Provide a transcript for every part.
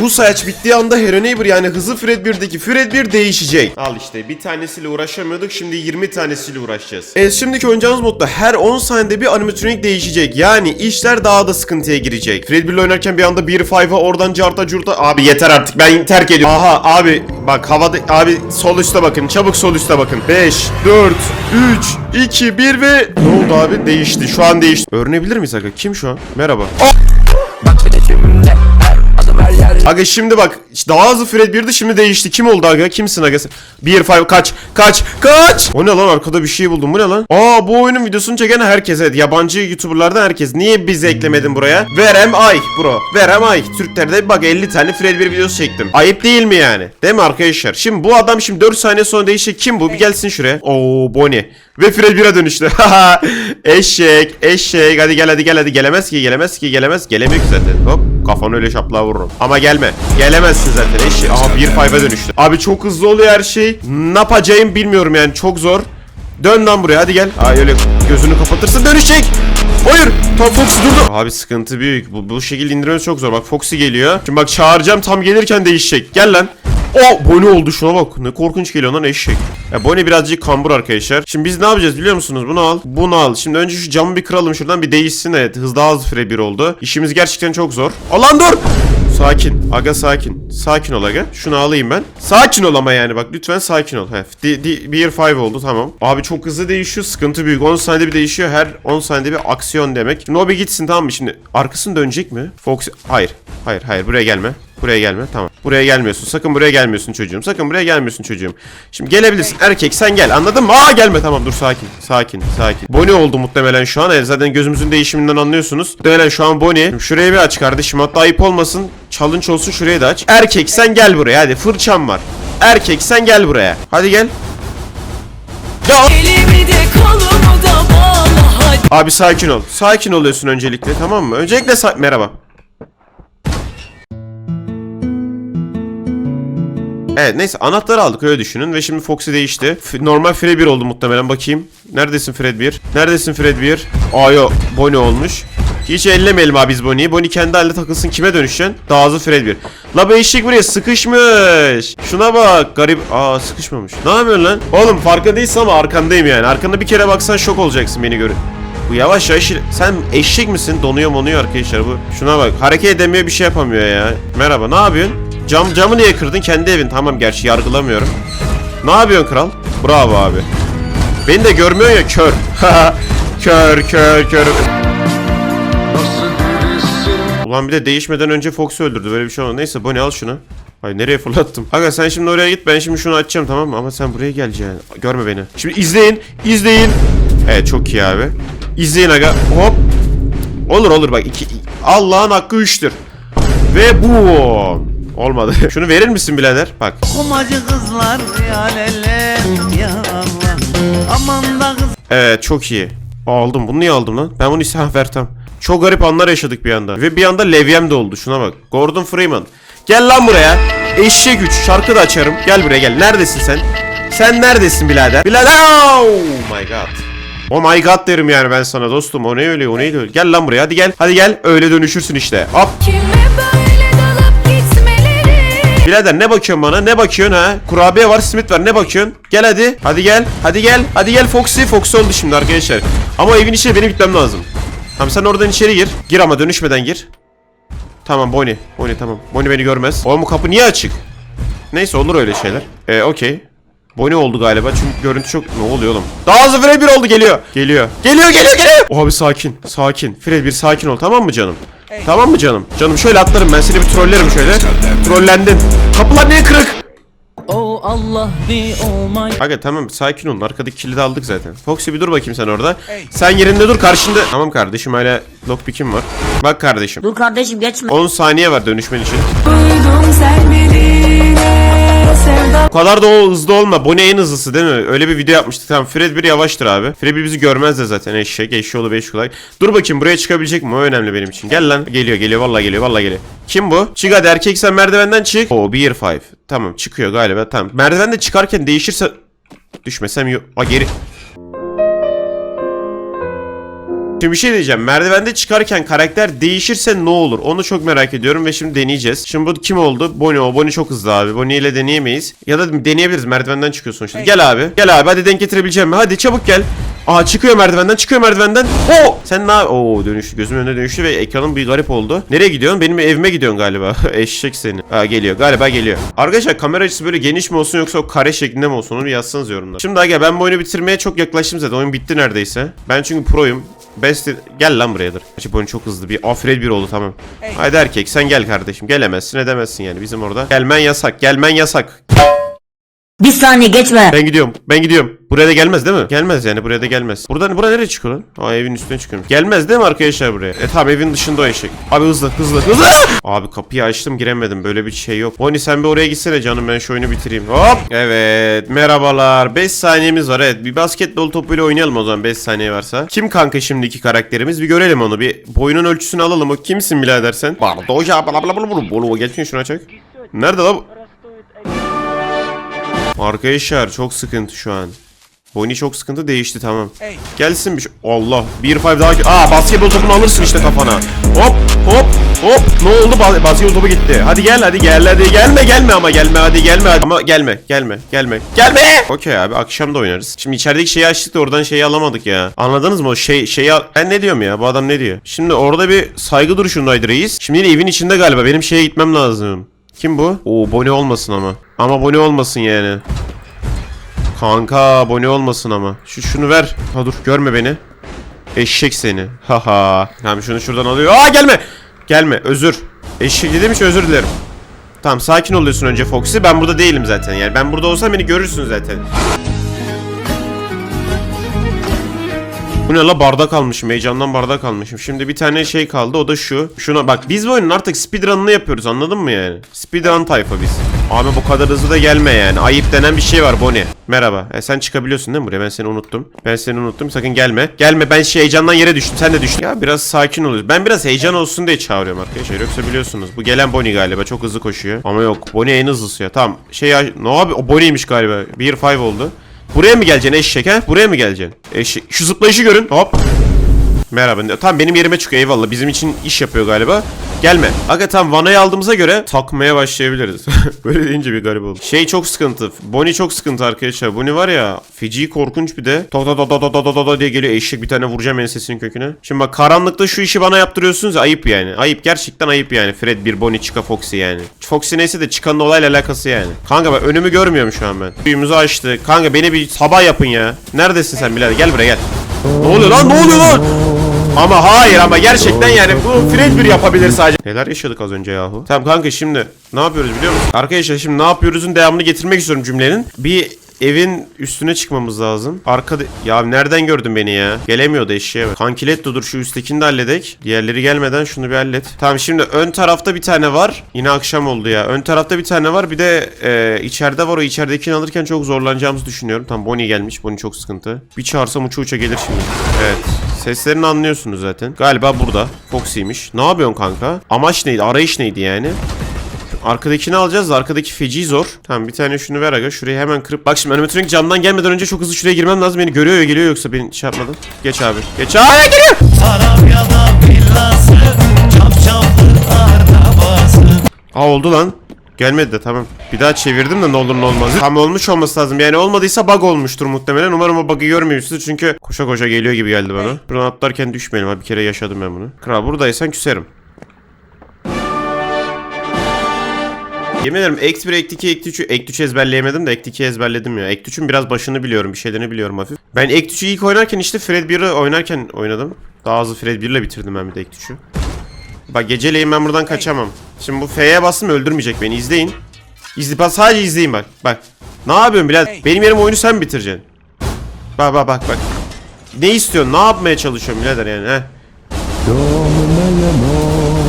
Bu sayaç bittiği anda Hero Neighbor yani hızlı Fred 1'deki Fred 1 değişecek. Al işte bir tanesiyle uğraşamıyorduk şimdi 20 tanesiyle uğraşacağız. Evet şimdiki oynayacağımız modda her 10 saniyede bir animatronik değişecek. Yani işler daha da sıkıntıya girecek. Fred 1 ile oynarken bir anda 1-5'a oradan carta curta. Abi yeter artık ben terk ediyorum. Aha abi bak havada abi sol üstte bakın çabuk sol üstte bakın. 5, 4, 3, 2, 1 ve ne oldu abi? Değişti şu an değişti. Öğrenebilir miyiz aga? Kim şu an? Merhaba. Aga şimdi bak daha hızlı Fred 1'di şimdi değişti. Kim oldu aga? Kimsin aga? 1 5 kaç kaç kaç. O ne lan arkada bir şey buldum. Bu ne lan? Aa bu oyunun videosunu çeken herkes evet. Yabancı YouTuber'lardan herkes. Niye bizi eklemedin buraya? Verem ay bro. Verem ay. Türklerde bak 50 tane Fred 1 videosu çektim. Ayıp değil mi yani? Değil mi arkadaşlar? Şimdi bu adam şimdi 4 saniye sonra değişecek. Kim bu? Bir gelsin şuraya. Oo Bonnie. Ve Fred 1'e dönüştü. eşek, eşek. Hadi gel hadi gel hadi. Gelemez ki, gelemez ki, gelemez. Gelemiyor ki zaten. Hop kafanı öyle şaplığa vururum. Ama gelme. Gelemezsin zaten eşek. Aha 1 5'e dönüştü. Abi çok hızlı oluyor her şey. Ne yapacağım bilmiyorum yani. Çok zor. Dön lan buraya hadi gel. Ay öyle gözünü kapatırsa dönüşecek. Hayır. Tam Fox durdu. Abi sıkıntı büyük. Bu, bu şekilde indirmemiz çok zor. Bak Foxy geliyor. Şimdi bak çağıracağım tam gelirken değişecek. Gel lan. O Bonnie oldu şuna bak. Ne korkunç geliyor lan eşek. Ya Bonnie birazcık kambur arkadaşlar. Şimdi biz ne yapacağız biliyor musunuz? Bunu al. Bunu al. Şimdi önce şu camı bir kıralım şuradan bir değişsin. Evet hız daha hızlı fire bir oldu. İşimiz gerçekten çok zor. Alan dur. Sakin. Aga sakin. Sakin ol aga. Şunu alayım ben. Sakin ol ama yani bak lütfen sakin ol. Heh. Di, di, bir 5 oldu tamam. Abi çok hızlı değişiyor. Sıkıntı büyük. 10 saniyede bir değişiyor. Her 10 saniyede bir aksiyon demek. Şimdi o bir gitsin tamam mı? Şimdi arkasını dönecek mi? Fox... Hayır. Hayır hayır buraya gelme. Buraya gelme tamam. Buraya gelmiyorsun. Sakın buraya gelmiyorsun çocuğum. Sakın buraya gelmiyorsun çocuğum. Şimdi gelebilirsin. Erkek sen gel. Anladın mı? Aa gelme tamam dur sakin. Sakin. Sakin. Bonnie oldu muhtemelen şu an. Evet, zaten gözümüzün değişiminden anlıyorsunuz. Muhtemelen şu an Bonnie. Şimdi şurayı bir aç kardeşim. Hatta ayıp olmasın. Challenge olsun şurayı da aç. Erkek sen gel buraya hadi. Fırçam var. Erkek sen gel buraya. Hadi gel. Ya Elimi de kolumu da bağla hadi Abi sakin ol. Sakin oluyorsun öncelikle tamam mı? Öncelikle sa- merhaba. Evet neyse anahtarı aldık öyle düşünün ve şimdi Foxy değişti. F- normal Fred 1 oldu muhtemelen bakayım. Neredesin Fred 1? Neredesin Fred 1? Aa yo Bonnie olmuş. Hiç ellemeyelim abi biz Bonnie'yi. Bonnie kendi haline takılsın kime dönüşeceksin? Daha hızlı Fred 1. La bu eşek buraya sıkışmış. Şuna bak garip. Aa sıkışmamış. Ne yapıyorsun lan? Oğlum farkında ama arkandayım yani. Arkanda bir kere baksan şok olacaksın beni görün. Bu yavaş yavaş sen eşek misin? Donuyor monuyor arkadaşlar bu. Şuna bak hareket edemiyor bir şey yapamıyor ya. Merhaba ne yapıyorsun? Cam camı niye kırdın? Kendi evin. Tamam gerçi yargılamıyorum. Ne yapıyorsun kral? Bravo abi. Beni de görmüyor ya kör. kör kör kör. Ulan bir de değişmeden önce Fox'u öldürdü. Böyle bir şey olmadı. Neyse Bonnie al şunu. Ay nereye fırlattım? Aga sen şimdi oraya git ben şimdi şunu açacağım tamam mı? Ama sen buraya geleceksin. Görme beni. Şimdi izleyin. izleyin. Evet çok iyi abi. İzleyin aga. Hop. Olur olur bak. iki Allah'ın hakkı üçtür. Ve bu. Olmadı. Şunu verir misin birader? Bak. Kumacı kızlar ya lele ya Allah Aman da kız Evet çok iyi. Aldım. Bunu niye aldım lan? Ben bunu ise ver tamam. Çok garip anlar yaşadık bir anda. Ve bir anda levyem de oldu. Şuna bak. Gordon Freeman. Gel lan buraya. Eşek güç. Şarkı da açarım. Gel buraya gel. Neredesin sen? Sen neredesin birader? Birader. Oh my god. Oh my god derim yani ben sana dostum. O ne öyle o neydi öyle. Gel lan buraya hadi gel. Hadi gel. Öyle dönüşürsün işte. Hop. Kime Birader ne bakıyorsun bana? Ne bakıyorsun ha? Kurabiye var, simit var. Ne bakıyorsun? Gel hadi. Hadi gel. Hadi gel. Hadi gel Foxy. Foxy oldu şimdi arkadaşlar. Ama evin içine benim gitmem lazım. Tamam sen oradan içeri gir. Gir ama dönüşmeden gir. Tamam Bonnie. Bonnie tamam. Bonnie beni görmez. Oğlum kapı niye açık? Neyse olur öyle şeyler. Ee okey. Bonnie oldu galiba çünkü görüntü çok... Ne oluyor oğlum? Daha hızlı Fred 1 oldu geliyor. Geliyor. Geliyor geliyor geliyor. Oh abi sakin. Sakin. Fred 1 sakin ol tamam mı canım? Tamam mı canım? Canım şöyle atlarım ben seni bir trollerim şöyle. Trollendin. Kapılar niye kırık? Oh Allah the almighty Aga tamam sakin olun arkadaki kilidi aldık zaten. Foxy bir dur bakayım sen orada. Sen yerinde dur karşında. Tamam kardeşim hala lockpick'im var. Bak kardeşim. Dur kardeşim geçme. 10 saniye var dönüşmen için. Duydum sen birine Bu kadar da o hızlı olma. Bu ne en hızlısı değil mi? Öyle bir video yapmıştık. Tamam Fred 1 yavaştır abi. Fred 1 bizi görmez de zaten eşek. Eşeğoğlu 5 kulak. Dur bakayım buraya çıkabilecek mi? O önemli benim için. Gel lan. Geliyor geliyor vallahi geliyor vallahi geliyor. Kim bu? Çık hadi erkek sen merdivenden çık. Oo 1 5. Tamam çıkıyor galiba tamam. Merdivende çıkarken değişirse... Düşmesem yok. Aa geri... Şimdi bir şey diyeceğim. Merdivende çıkarken karakter değişirse ne olur? Onu çok merak ediyorum ve şimdi deneyeceğiz. Şimdi bu kim oldu? Bonnie o. Bonnie çok hızlı abi. Bonnie ile deneyemeyiz. Ya da deneyebiliriz. Merdivenden çıkıyorsun şimdi. Gel abi. Gel abi. Hadi denk getirebileceğim mi? Hadi çabuk gel. Aa çıkıyor merdivenden. Çıkıyor merdivenden. Oo! Sen ne Oo dönüştü. Gözümün önüne dönüştü ve ekranın bir garip oldu. Nereye gidiyorsun? Benim evime gidiyorsun galiba. Eşek seni. Aa geliyor. Galiba geliyor. Arkadaşlar kamera açısı böyle geniş mi olsun yoksa o kare şeklinde mi olsun? Onu bir yazsanız yorumlar. Şimdi aga ben bu oyunu bitirmeye çok yaklaştım zaten. Oyun bitti neredeyse. Ben çünkü proyum. Best gel lan buraya dur. Açıp oyun çok hızlı. Bir Afred bir oldu tamam. Haydi erkek sen gel kardeşim. Gelemezsin edemezsin yani bizim orada. Gelmen yasak. Gelmen yasak. Bir saniye geçme. Ben gidiyorum. Ben gidiyorum. Buraya da gelmez değil mi? Gelmez yani buraya da gelmez. Buradan buraya nereye çıkıyor lan? Aa evin üstüne çıkıyorum. Gelmez değil mi arkadaşlar buraya? E tamam evin dışında o eşek. Abi hızlı hızlı hızlı. Abi kapıyı açtım giremedim. Böyle bir şey yok. Bonnie sen bir oraya gitsene canım ben şu oyunu bitireyim. Hop. Evet merhabalar. 5 saniyemiz var evet. Bir basketbol topuyla oynayalım o zaman 5 saniye varsa. Kim kanka şimdiki karakterimiz? Bir görelim onu. Bir boyunun ölçüsünü alalım. O kimsin birader sen? Bardoja bla bla bla bla bla. Geçin şuna çek. Nerede lan? Arkadaşlar çok sıkıntı şu an. Bonnie çok sıkıntı değişti tamam. Gelsin bir şey. Allah. 1-5 daha. Aa basketbol topunu alırsın işte kafana. Hop hop hop. Ne oldu? Ba- basketbol topu gitti. Hadi gel hadi gel hadi. Gelme gelme ama gelme hadi gelme hadi. Ama gelme gelme gelme. Gelme. Okey abi akşam da oynarız. Şimdi içerideki şeyi açtık da oradan şeyi alamadık ya. Anladınız mı? O şey şeyi al- Ben ne diyorum ya? Bu adam ne diyor? Şimdi orada bir saygı duruşundaydı reis. Şimdi yine evin içinde galiba. Benim şeye gitmem lazım. Kim bu? Oo Bonnie olmasın ama. Ama Bonnie olmasın yani. Kanka abone olmasın ama. Şu şunu ver. Ha dur görme beni. Eşek seni. Haha. Tamam şunu şuradan alıyor. Aa gelme. Gelme. Özür. Eşek dedim için özür dilerim. Tamam sakin oluyorsun önce Foxy. Ben burada değilim zaten. Yani ben burada olsam beni görürsün zaten. Bu ne la bardak almışım. Heyecandan bardak almışım. Şimdi bir tane şey kaldı. O da şu. Şuna bak. Biz bu oyunun artık speedrun'ını yapıyoruz. Anladın mı yani? Speedrun tayfa biz. Abi bu kadar hızlı da gelme yani. Ayıp denen bir şey var Bonnie. Merhaba. E, sen çıkabiliyorsun değil mi buraya? Ben seni unuttum. Ben seni unuttum. Sakın gelme. Gelme. Ben şey heyecandan yere düştüm. Sen de düştün. Ya biraz sakin oluyoruz. Ben biraz heyecan olsun diye çağırıyorum arkadaşlar. Yoksa biliyorsunuz. Bu gelen Bonnie galiba. Çok hızlı koşuyor. Ama yok. Bonnie en hızlısı ya. Tamam. Şey ya. Ne abi? O Bonnie'ymiş galiba. 1-5 oldu. Buraya mı geleceksin eşek ha? Buraya mı geleceksin? Eşek. Şu zıplayışı görün. Hop. Merhaba. Tam benim yerime çıkıyor eyvallah. Bizim için iş yapıyor galiba. Gelme. Aga tam vanayı aldığımıza göre takmaya başlayabiliriz. Böyle deyince bir garip oldu. Şey çok sıkıntı. Bonnie çok sıkıntı arkadaşlar. Bonnie var ya feci korkunç bir de. To to to to to to to diye geliyor. Eşek bir tane vuracağım ensesinin köküne. Şimdi bak karanlıkta şu işi bana yaptırıyorsunuz. ya, Ayıp yani. Ayıp gerçekten ayıp yani. Fred bir Bonnie Chica Foxy yani. Foxy neyse de Chica'nın olayla alakası yani. Kanka bak önümü görmüyorum şu an ben. Suyumuzu açtı. Kanka beni bir sabah yapın ya. Neredesin sen birader? Gel buraya gel. Ne oluyor lan? Ne oluyor lan? Ama hayır ama gerçekten yani bu Fred bir yapabilir sadece. Neler yaşadık az önce yahu? Tamam kanka şimdi ne yapıyoruz biliyor musun? Arkadaşlar şimdi ne yapıyoruzun devamını getirmek istiyorum cümlenin. Bir evin üstüne çıkmamız lazım. Arkada... Ya nereden gördün beni ya? Gelemiyordu eşeğe bak. Kankiletto dur şu üsttekini de halledek. Diğerleri gelmeden şunu bir hallet. Tamam şimdi ön tarafta bir tane var. Yine akşam oldu ya. Ön tarafta bir tane var. Bir de e, içeride var. O içeridekini alırken çok zorlanacağımızı düşünüyorum. Tamam Bonnie gelmiş. Bonnie çok sıkıntı. Bir çağırsam uça uça gelir şimdi. Evet. Seslerini anlıyorsunuz zaten. Galiba burada. Foxy'ymiş. Ne yapıyorsun kanka? Amaç neydi? Arayış neydi yani? Arkadakini alacağız da arkadaki feci zor. Tamam bir tane şunu ver aga. Şurayı hemen kırıp. Bak şimdi animatronik camdan gelmeden önce çok hızlı şuraya girmem lazım. Beni görüyor ya geliyor yoksa beni şey yapmadan. Geç abi. Geç abi. Aa, geliyor. Sarabya'da villası Çapçaplı arabası Aa oldu lan. Gelmedi de tamam. Bir daha çevirdim de ne olur ne olmaz. Tam olmuş olması lazım. Yani olmadıysa bug olmuştur muhtemelen. Umarım o bug'ı görmemişsiniz çünkü koşa koşa geliyor gibi geldi bana. Buradan atlarken düşmeyelim. Ha bir kere yaşadım ben bunu. Kral buradaysan küserim. Yemin ederim Act 1, Act 2, Act 3'ü Act 3'ü ezberleyemedim de Act 2'yi ezberledim ya. Act 3'ün biraz başını biliyorum. Bir şeylerini biliyorum hafif. Ben Act 3'ü ilk oynarken işte Fred 1'i oynarken oynadım. Daha hızlı Fred 1 ile bitirdim ben bir de Act 3'ü. Bak geceleyin ben buradan kaçamam. Şimdi bu F'ye bastım öldürmeyecek beni. İzleyin. İzle, bak sadece izleyin bak. Bak. Ne yapıyorsun birader? Benim yerim oyunu sen mi bitireceksin? Bak bak bak bak. Ne istiyorsun? Ne yapmaya çalışıyorsun birader yani he?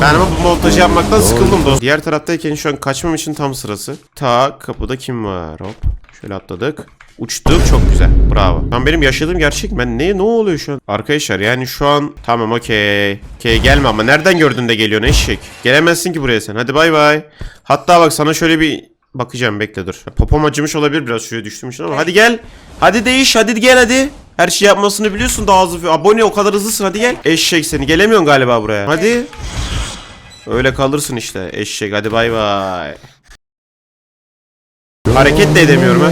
Ben ama bu montajı yapmaktan sıkıldım dostum. Diğer taraftayken şu an kaçmam için tam sırası. Ta kapıda kim var? Hop. Şöyle atladık. Uçtuk çok güzel. Bravo. Tam benim yaşadığım gerçek. Ben ne ne oluyor şu an? Arkadaşlar yani şu an tamam okey. Okey gelme ama nereden gördün de geliyorsun eşek? Gelemezsin ki buraya sen. Hadi bay bay. Hatta bak sana şöyle bir bakacağım bekle dur. Popom acımış olabilir biraz şuraya düştüm için ama hadi gel. Hadi değiş hadi gel hadi. Her şey yapmasını biliyorsun daha hızlı. Abone o kadar hızlısın hadi gel. Eşek seni gelemiyorsun galiba buraya. Hadi. Öyle kalırsın işte eşek hadi bay bay. Hareket de edemiyorum ha.